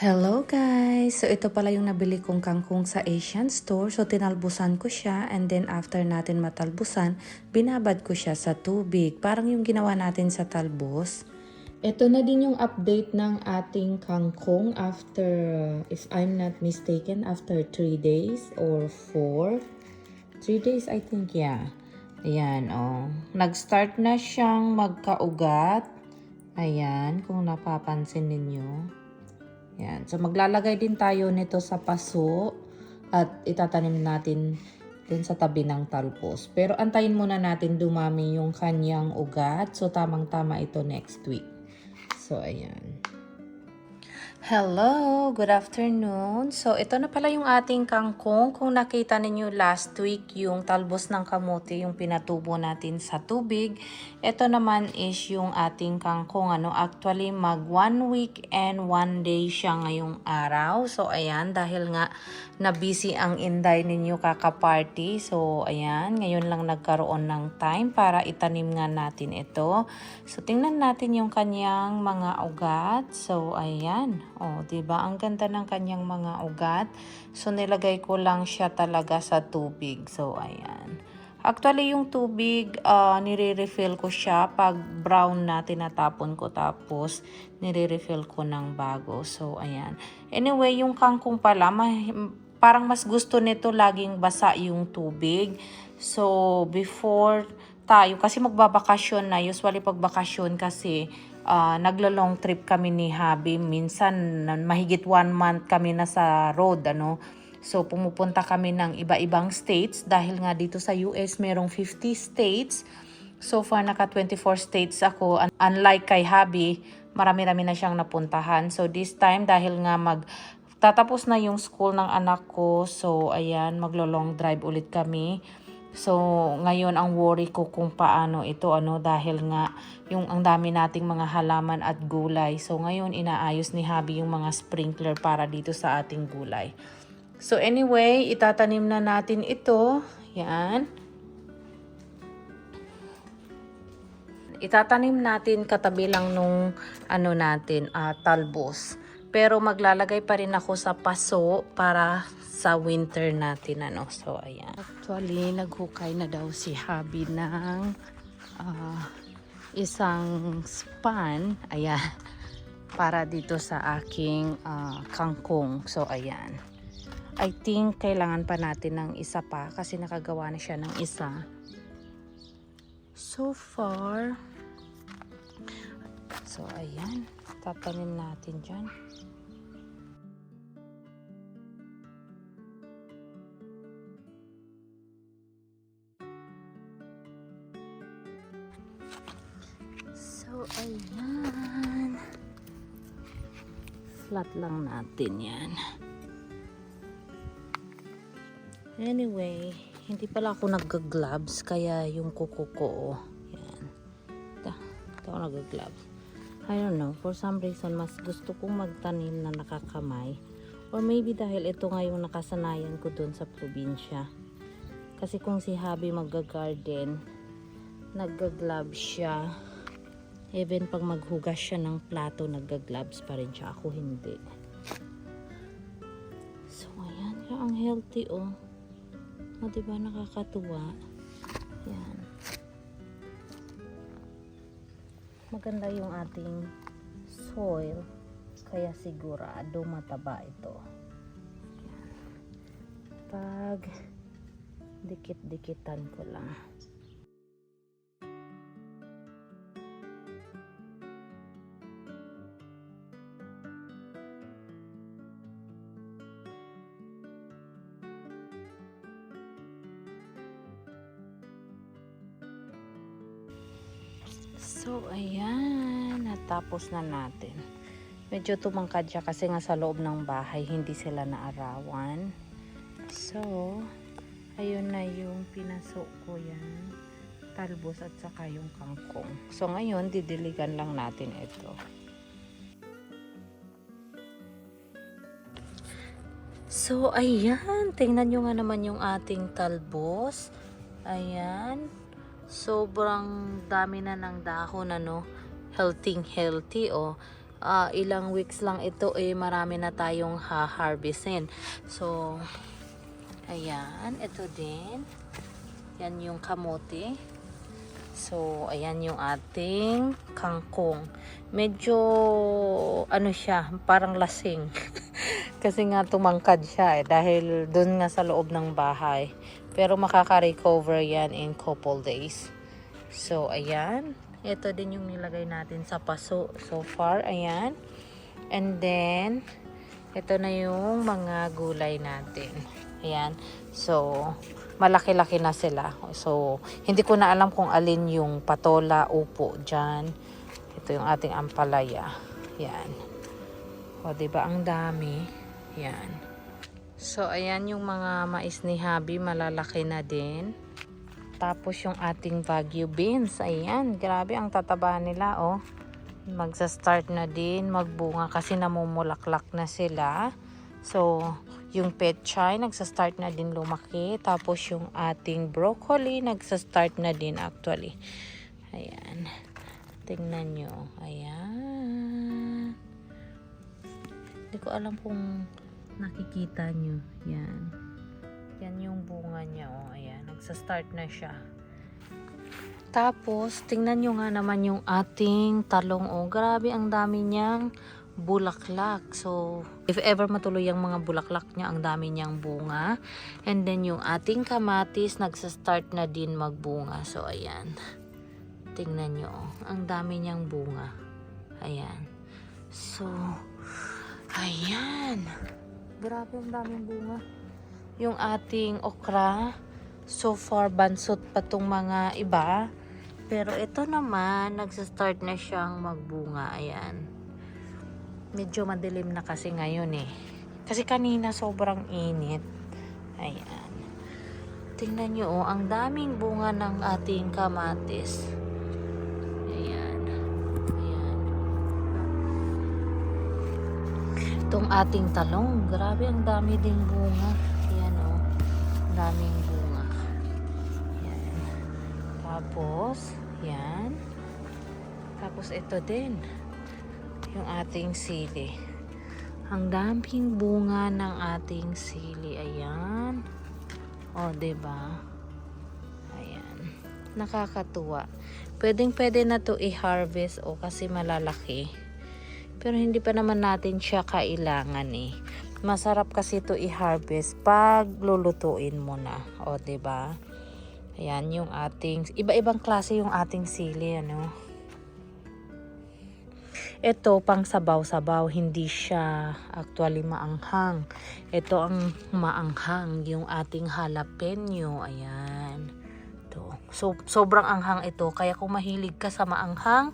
Hello guys! So ito pala yung nabili kong kangkong sa Asian store. So tinalbusan ko siya and then after natin matalbusan, binabad ko siya sa tubig. Parang yung ginawa natin sa talbos. Ito na din yung update ng ating kangkong after, if I'm not mistaken, after 3 days or 4. 3 days I think, yeah. Ayan, oh. Nag-start na siyang magkaugat. Ayan, kung napapansin ninyo. Yan. So, maglalagay din tayo nito sa paso at itatanim natin dun sa tabi ng talpos. Pero antayin muna natin dumami yung kanyang ugat. So, tamang-tama ito next week. So, ayan. Hello! Good afternoon. So, ito na pala yung ating kangkong. Kung nakita ninyo last week, yung talbos ng kamote, yung pinatubo natin sa tubig. Ito naman is yung ating kangkong. Ano? Actually, mag one week and one day siya ngayong araw. So, ayan, dahil nga na busy ang inday ninyo kaka-party. So, ayan, ngayon lang nagkaroon ng time para itanim nga natin ito. So, tingnan natin yung kanyang mga ugat. So, ayan. O, di ba Ang ganda ng kanyang mga ugat. So, nilagay ko lang siya talaga sa tubig. So, ayan. Actually, yung tubig, uh, nire-refill ko siya pag brown na tinatapon ko tapos nire-refill ko ng bago. So, ayan. Anyway, yung kangkong pala, parang mas gusto nito laging basa yung tubig. So, before tayo, kasi magbabakasyon na, usually pag bakasyon kasi, uh, naglo-long trip kami ni Habi. Minsan, mahigit one month kami na sa road, ano. So, pumupunta kami ng iba-ibang states dahil nga dito sa US merong 50 states. So far, naka 24 states ako. Un- Unlike kay Habi, marami-rami na siyang napuntahan. So, this time, dahil nga mag tatapos na yung school ng anak ko. So, ayan, maglo-long drive ulit kami. So, ngayon ang worry ko kung paano ito ano dahil nga yung ang dami nating mga halaman at gulay. So, ngayon inaayos ni Habi yung mga sprinkler para dito sa ating gulay. So, anyway, itatanim na natin ito. Yan. Itatanim natin katabi lang nung ano natin, ah, talbos. Pero maglalagay pa rin ako sa paso para sa winter natin ano. So ayan. Actually, naghukay na daw si Habi ng ah, isang span. Ayan. Para dito sa aking ah, kangkong. So ayan. I think kailangan pa natin ng isa pa kasi nakagawa na siya ng isa. So far, so ayan, tatanim natin dyan. So ayan, flat lang natin yan. Anyway, hindi pala ako nag-gloves kaya yung kuko ko, oh, yan. Ito, ito ako nag-gloves. I don't know, for some reason mas gusto kong magtanim na nakakamay. Or maybe dahil ito nga yung nakasanayan ko dun sa probinsya. Kasi kung si Habi mag-garden, nag-gloves siya. Even pag maghugas siya ng plato, nag-gloves pa rin siya. Ako hindi. So, ayan. Ang healthy, oh. O, diba nakakatuwa? Yan. Maganda yung ating soil. Kaya sigurado mataba ito. Yan. Pag dikit-dikitan ko lang. So, ayan. Natapos na natin. Medyo tumangkad siya kasi nga sa loob ng bahay, hindi sila naarawan. So, ayun na yung pinaso ko yan. Talbos at saka yung kangkong. So, ngayon, didiligan lang natin ito. So, ayan. Tingnan nyo nga naman yung ating talbos. Ayan. Sobrang dami na ng dahon, ano. Healthy, healthy, oh. ah, ilang weeks lang ito eh marami na tayong ha-harvestin. So, ayan, ito din. Yan yung kamote. So, ayan yung ating kangkong. Medyo, ano siya, parang lasing. Kasi nga tumangkad siya eh, dahil dun nga sa loob ng bahay. Pero makaka-recover yan in couple days. So, ayan. Ito din yung nilagay natin sa paso so far. Ayan. And then, ito na yung mga gulay natin. Ayan. So, malaki-laki na sila. So, hindi ko na alam kung alin yung patola, upo dyan. Ito yung ating ampalaya. Yan. O, diba? Ang dami. Yan. So, ayan yung mga mais ni Habi. Malalaki na din. Tapos yung ating Baguio beans. Ayan. Grabe ang tataba nila, oh. Magsa-start na din magbunga kasi namumulaklak na sila. So, yung petchay nagsa-start na din lumaki. Tapos yung ating broccoli nagsa-start na din actually. Ayan. Tingnan nyo. Ayan. Hindi ko alam kung nakikita nyo. Yan. Yan yung bunga niya. Oh. Ayan. Nagsa-start na siya. Tapos, tingnan nyo nga naman yung ating talong. Oh, grabe, ang dami niyang bulaklak. So, if ever matuloy ang mga bulaklak niya, ang dami niyang bunga. And then, yung ating kamatis, nagsa-start na din magbunga. So, ayan. Tingnan nyo. oh. Ang dami niyang bunga. Ayan. So, ayan. Grabe, ang daming bunga. Yung ating okra, so far, bansot pa tong mga iba. Pero ito naman, nagsa-start na siyang magbunga. Ayan. Medyo madilim na kasi ngayon eh. Kasi kanina sobrang init. Ayan. Tingnan nyo oh, ang daming bunga ng ating kamatis. Ayan. Ayan. Itong ating talong, grabe ang dami ding bunga. Ayan oh. Ang daming bunga. Ayan. Tapos, yan. Tapos ito din. Yung ating sili. Ang daming bunga ng ating sili. Ayan. O, ba diba? Ayan. Nakakatuwa. Pwedeng pwede na to i-harvest o kasi malalaki. Pero hindi pa naman natin siya kailangan eh. Masarap kasi to i-harvest pag lulutuin mo na. O, ba? Ayan yung ating iba-ibang klase yung ating sili ano. Ito pang sabaw-sabaw, hindi siya actually maanghang. Ito ang maanghang, yung ating jalapeno. Ayan. Ito. So, sobrang anghang ito. Kaya kung mahilig ka sa maanghang,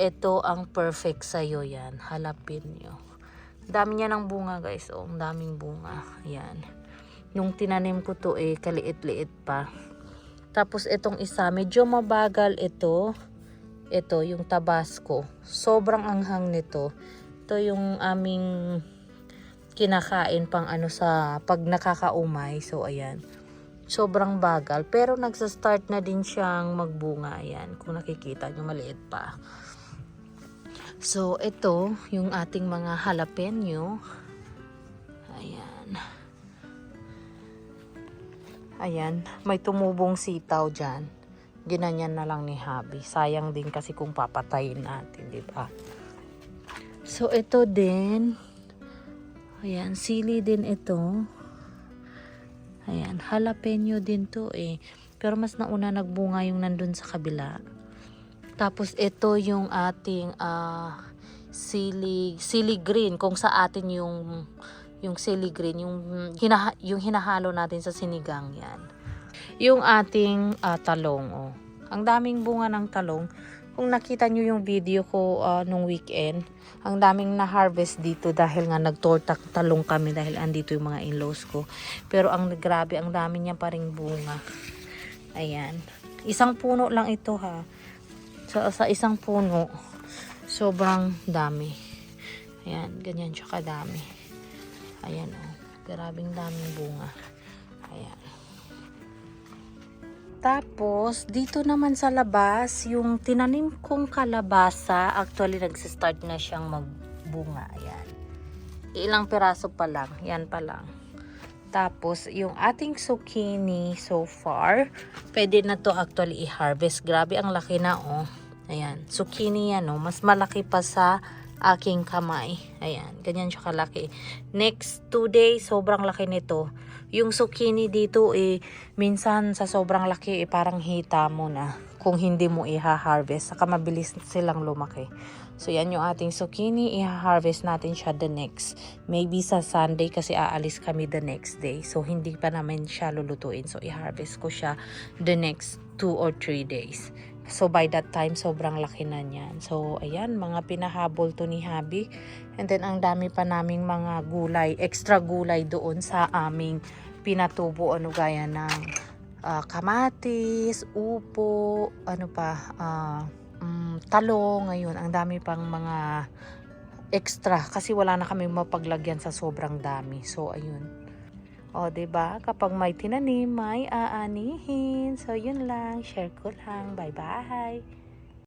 ito ang perfect sa'yo yan. Jalapeno. Dami niya ng bunga guys. Oh, ang daming bunga. Ayan. Nung tinanim ko to eh, kaliit-liit pa. Tapos itong isa, medyo mabagal ito. Ito, yung tabasco. Sobrang anghang nito. Ito yung aming kinakain pang ano sa pag nakakaumay. So, ayan. Sobrang bagal. Pero nagsa-start na din siyang magbunga. Ayan. Kung nakikita nyo, maliit pa. So, ito, yung ating mga jalapeno. Ayan. Ayan. May tumubong sitaw dyan. Ginanyan na lang ni Habi. Sayang din kasi kung papatayin natin, di ba? So, ito din. Ayan, sili din ito. Ayan, jalapeno din to eh. Pero mas nauna nagbunga yung nandun sa kabila. Tapos ito yung ating ah, sili, sili green. Kung sa atin yung yung sili green, yung, hinaha, yung hinahalo natin sa sinigang yan. Yung ating ah, talong. Oh. Ang daming bunga ng talong. Kung nakita nyo yung video ko ah, nung weekend, ang daming na-harvest dito dahil nga nagtortak talong kami dahil andito yung mga in-laws ko. Pero ang grabe, ang dami niya pa ring bunga. Ayan. Isang puno lang ito ha. Sa, sa isang puno, sobrang dami. Ayan, ganyan siya kadami. Ayan oh. Grabing daming bunga. Ayan. Tapos, dito naman sa labas, yung tinanim kong kalabasa, actually nagsistart na siyang magbunga. Ayan. Ilang piraso pa lang. Yan pa lang. Tapos, yung ating zucchini so far, pwede na to actually i-harvest. Grabe, ang laki na oh. Ayan, zucchini yan oh. Mas malaki pa sa aking kamay. Ayan, ganyan siya kalaki. Next two days, sobrang laki nito. Yung zucchini dito eh, minsan sa sobrang laki eh, parang hita mo na kung hindi mo i-harvest. Saka mabilis silang lumaki. So yan yung ating zucchini, i-harvest natin siya the next. Maybe sa Sunday kasi aalis kami the next day. So hindi pa namin siya lulutuin. So i-harvest ko siya the next two or three days. So by that time, sobrang laki na niyan. So ayan, mga pinahabol to ni Habi. And then ang dami pa naming mga gulay, extra gulay doon sa aming pinatubo. Ano gaya ng ah, kamatis, upo, ano pa, ah, mm, talong. Ngayon, ang dami pang mga extra kasi wala na kami mapaglagyan sa sobrang dami. So ayun. O, ba? Kapag may tinanim, may aanihin. So, yun lang. Share ko lang. Bye-bye.